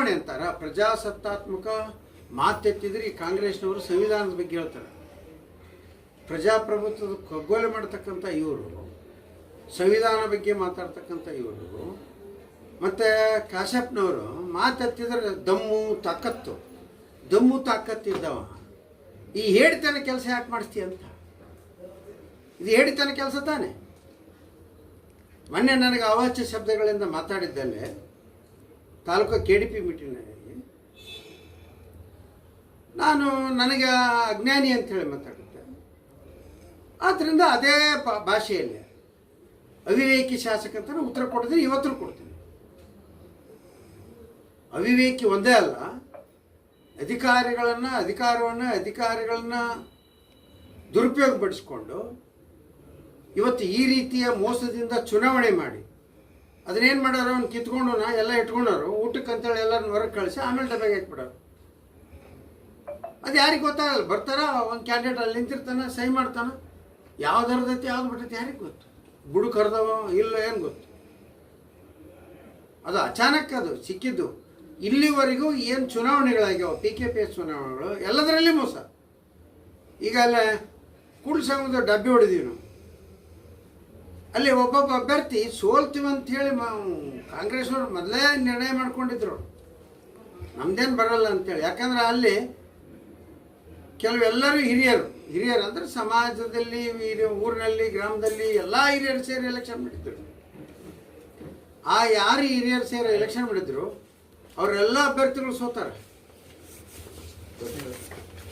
ಚುನಾವಣೆ ಅಂತಾರ. ಪ್ರಜಾಸತ್ತಾತ್ಮಕ ಮಾತೆತ್ತಿದ್ರೆ ಈ ಕಾಂಗ್ರೆಸ್ನವರು ಸಂವಿಧಾನದ ಬಗ್ಗೆ ಹೇಳ್ತಾರೆ. ಪ್ರಜಾಪ್ರಭುತ್ವದ ಕಗ್ಗೊಲೆ ಮಾಡ್ತಕ್ಕಂಥ ಇವರು ಸಂವಿಧಾನ ಬಗ್ಗೆ ಮಾತಾಡ್ತಕ್ಕಂಥ ಇವರು, ಮತ್ತು ಕಾಶ್ಯಪ್ನವರು ಮಾತೆತ್ತಿದ್ರೆ ದಮ್ಮು, ತಾಕತ್ತು. ದಮ್ಮು ತಾಕತ್ತಿದ್ದವ ಈ ಹೇಳಿತನ ಕೆಲಸ ಯಾಕೆ ಮಾಡಿಸ್ತೀಯ ಅಂತ? ಇದು ಹೇಳಿತನ ಕೆಲಸ ತಾನೆ. ಮೊನ್ನೆ ನನಗೆ ಅವಾಚ್ಯ ಶಬ್ದಗಳಿಂದ ಮಾತಾಡಿದ್ದಲ್ಲೇ ತಾಲೂಕು ಕೆ ಡಿ ಪಿ ಮೀಟಿಂಗ್ನಲ್ಲಿ ನಾನು ನನಗೆ ಅಜ್ಞಾನಿ ಅಂತ ಹೇಳಿ ಮಾತಾಡುತ್ತೆ ಆದ್ದರಿಂದ ಅದೇ ಭಾಷೆಯಲ್ಲಿ ಅವಿವೇಕಿ ಶಾಸಕ ಅಂತ ಉತ್ತರ ಕೊಡ್ತೀನಿ ಇವತ್ತು ಕೊಡ್ತೀನಿ. ಅವಿವೇಕಿ ಒಂದೇ ಅಲ್ಲ, ಅಧಿಕಾರಿಗಳನ್ನು, ಅಧಿಕಾರವನ್ನು, ಅಧಿಕಾರಿಗಳನ್ನ ದುರುಪಯೋಗಪಡಿಸ್ಕೊಂಡು ಇವತ್ತು ಈ ರೀತಿಯ ಮೋಸದಿಂದ ಚುನಾವಣೆ ಮಾಡಿ, ಅದನ್ನೇನು ಮಾಡೋರು ಅವ್ನು ಕಿತ್ಕೊಂಡು ಎಲ್ಲ ಇಟ್ಕೊಂಡವ್ರು ಊಟಕ್ಕೆ ಅಂತೇಳಿ ಎಲ್ಲರನ್ನ ಹೊರಗೆ ಕಳಿಸಿ ಆಮೇಲೆ ಡಬ್ಬೆಗೆ ಹಾಕ್ಬಿಡೋರು. ಅದು ಯಾರಿಗೆ ಗೊತ್ತಾಗಲ್ಲ, ಬರ್ತಾರ, ಒಂದು ಕ್ಯಾಂಡಿಡೇಟ್ ಅಲ್ಲಿ ನಿಂತಿರ್ತಾನೆ, ಸಹಿ ಮಾಡ್ತಾನೆ. ಯಾವ್ದು ಹರಿದೈತಿ ಯಾವ್ದು ಬಿಟ್ಟೈತಿ ಯಾರಿಗೆ ಗೊತ್ತು? ಗುಡು ಹರಿದವ ಇಲ್ಲ ಏನು ಗೊತ್ತು? ಅದು ಅಚಾನಕ್ ಅದು, ಸಿಕ್ಕಿದ್ದು. ಇಲ್ಲಿವರೆಗೂ ಏನು ಚುನಾವಣೆಗಳಾಗ್ಯಾವ ಪಿ ಕೆ ಪಿ ಎಸ್ ಚುನಾವಣೆಗಳು, ಎಲ್ಲದರಲ್ಲಿ ಮೋಸ. ಈಗ ಅಲ್ಲೇ ಡಬ್ಬಿ ಹೊಡೆದೀವಿ ನಾವು. ಅಲ್ಲಿ ಒಬ್ಬೊಬ್ಬ ಅಭ್ಯರ್ಥಿ ಸೋಲ್ತೀವಿ ಅಂತ ಹೇಳಿ ಕಾಂಗ್ರೆಸ್ನವ್ರು ಮೊದಲೇ ನಿರ್ಣಯ ಮಾಡ್ಕೊಂಡಿದ್ರು. ನಮ್ದೇನು ಬರಲ್ಲ ಅಂತೇಳಿ. ಯಾಕಂದ್ರೆ ಅಲ್ಲಿ ಕೆಲವೆಲ್ಲರೂ ಹಿರಿಯರು. ಹಿರಿಯರು ಅಂದರೆ ಸಮಾಜದಲ್ಲಿ ಊರಿನಲ್ಲಿ, ಗ್ರಾಮದಲ್ಲಿ ಎಲ್ಲ ಹಿರಿಯರು ಸೇರಿ ಎಲೆಕ್ಷನ್ ಮಾಡಿದ್ರು. ಆ ಯಾರು ಹಿರಿಯರು ಸೇರಿ ಎಲೆಕ್ಷನ್ ಮಾಡಿದ್ರು, ಅವರೆಲ್ಲ ಅಭ್ಯರ್ಥಿಗಳು ಸೋತಾರ.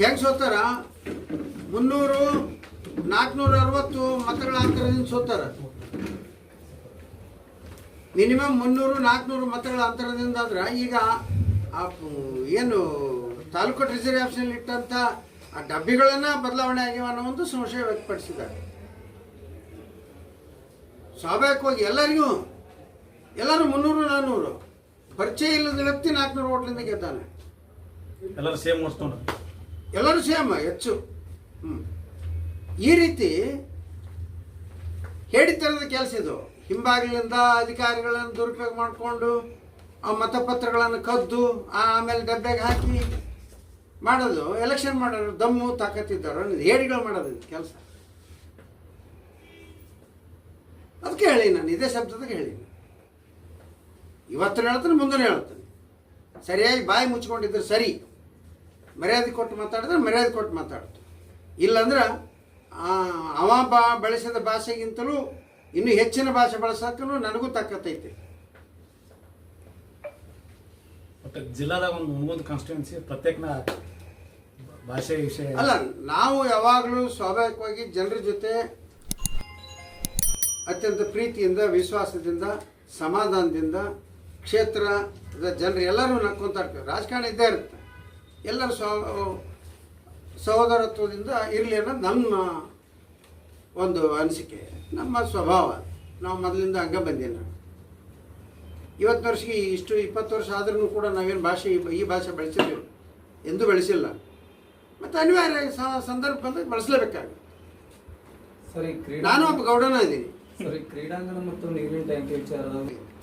ಹೆಂಗೆ ಸೋತಾರ? ಮುನ್ನೂರು ನಾಲ್ಕುನೂರ ಅರವತ್ತು ಮತಗಳ ಅಂತರದಿಂದ ಸೋತಾರ. ಮಿನಿಮಮ್ ಮುನ್ನೂರು ನಾಲ್ಕುನೂರು ಮತಗಳ ಅಂತರದಿಂದ ಆದ್ರೆ ಈಗ ಆ ಏನು ತಾಲೂಕು ಟ್ರೆಜರಿ ಆಫೀಸಲ್ಲಿ ಇಟ್ಟಂಥ ಆ ಡಬ್ಬಿಗಳನ್ನ ಬದಲಾವಣೆ ಆಗಿವ ಅನ್ನೋ ಒಂದು ಸಂಶಯ ವ್ಯಕ್ತಪಡಿಸಿದ್ದಾರೆ. ಸ್ವಾಭಾವಿಕವಾಗಿ ಎಲ್ಲರಿಗೂ ಎಲ್ಲರೂ ಮುನ್ನೂರು ನಾನ್ನೂರು ಪರಿಚಯ ಇಲ್ಲದ ವ್ಯಕ್ತಿ ನಾಲ್ಕುನೂರು ಓಟ್ಲಿಂದ ಗೆದ್ದಾನೆ. ಎಲ್ಲರೂ ಸೇಮ್ ಎಲ್ಲರೂ ಸೇಮ್ ಹೆಚ್ಚು. ಹ್ಮ್. ಈ ರೀತಿ ಹೇಳಿದ್ದರದ ಕೆಲಸ ಇದು. ಹಿಂಬಾಗಿಲಿಂದ ಅಧಿಕಾರಿಗಳನ್ನು ದುರುಪಯೋಗ ಮಾಡಿಕೊಂಡು, ಆ ಮತಪತ್ರಗಳನ್ನು ಕದ್ದು ಆಮೇಲೆ ಡಬ್ಬೆಗೆ ಹಾಕಿ ಮಾಡೋದು ಎಲೆಕ್ಷನ್ ಮಾಡೋರು ದಮ್ಮು, ತಾಕತ್ತಿದ್ದವರು ಹೇಡಿಗಳು ಮಾಡೋದು ಕೆಲಸ. ಅದಕ್ಕೆ ಹೇಳಿ ನಾನು, ಇದೇ ಶಬ್ದದಾಗ ಹೇಳಿ ಇವತ್ತು ಹೇಳ್ತಾನೆ ಮುಂದೆ ಹೇಳ್ತಾನೆ. ಸರಿಯಾಗಿ ಬಾಯಿ ಮುಚ್ಕೊಂಡಿದ್ರೆ ಸರಿ. ಮರ್ಯಾದೆ ಕೊಟ್ಟು ಮಾತಾಡಿದ್ರೆ ಮರ್ಯಾದೆ ಕೊಟ್ಟು ಮಾತಾಡ್ತು ಇಲ್ಲಂದ್ರೆ ಅವ ಬಾ ಬಳಸಿದ ಭಾಷೆಗಿಂತಲೂ ಇನ್ನು ಹೆಚ್ಚಿನ ಭಾಷೆ ಬಳಸಕ್ಕೂ ನನಗೂ ತಕ್ಕತ್ತೈತಿ ಒಟ್ಟು ಜಿಲ್ಲಾದಾಗ ಒಂದು ಒಂದೊಂದು ಕಾನ್ಸ್ಟಿಟ್ಯೂನ್ಸಿ ಪ್ರತ್ಯೇಕನ ಭಾಷೆ ವಿಷಯ. ಅಲ್ಲ ನಾವು ಯಾವಾಗಲೂ ಸ್ವಾಭಾವಿಕವಾಗಿ ಜನರ ಜೊತೆ ಅತ್ಯಂತ ಪ್ರೀತಿಯಿಂದ ವಿಶ್ವಾಸದಿಂದ ಸಮಾಧಾನದಿಂದ ಕ್ಷೇತ್ರದ ಜನರು ಎಲ್ಲರೂ ನಕ್ಕೊಂತ ಇರ್ತಾರೆ. ರಾಜಕಾರಣ ಇದ್ದೇ ಇರುತ್ತೆ. ಎಲ್ಲರೂ ಸ್ವ ಸಹೋದರತ್ವದಿಂದ ಇರಲಿ ಅನ್ನೋದು ನಮ್ಮ ಒಂದು ಅನಿಸಿಕೆ. ನಮ್ಮ ಸ್ವಭಾವ. ನಾವು ಮೊದಲಿಂದ ಹಂಗೆ ಬಂದಿಲ್ಲ. ಇವತ್ತು ವರ್ಷಕ್ಕೆ ಇಷ್ಟು ಇಪ್ಪತ್ತು ವರ್ಷ ಆದ್ರೂ ಕೂಡ ನಾವೇನು ಭಾಷೆ ಈ- ಭಾಷೆ ಬೆಳೆಸಿದ್ದೀವಿ ಎಂದೂ ಬೆಳೆಸಿಲ್ಲ. ಮತ್ತು ಅನಿವಾರ್ಯ ಸಂದರ್ಭ ಬಂದಾಗ ಬಳಸಲೇಬೇಕಾಗುತ್ತೆ. ಸರಿ ಕ್ರೀಡಾ ನಾನು ಒಬ್ಬ ಗೌಡನ ಇದ್ದೀನಿ ಸರಿ ಕ್ರೀಡಾಂಗಣ ಮತ್ತು ನೀರಿನ ಟ್ಯಾಂಕ್ ವಿಚಾರದಲ್ಲಿ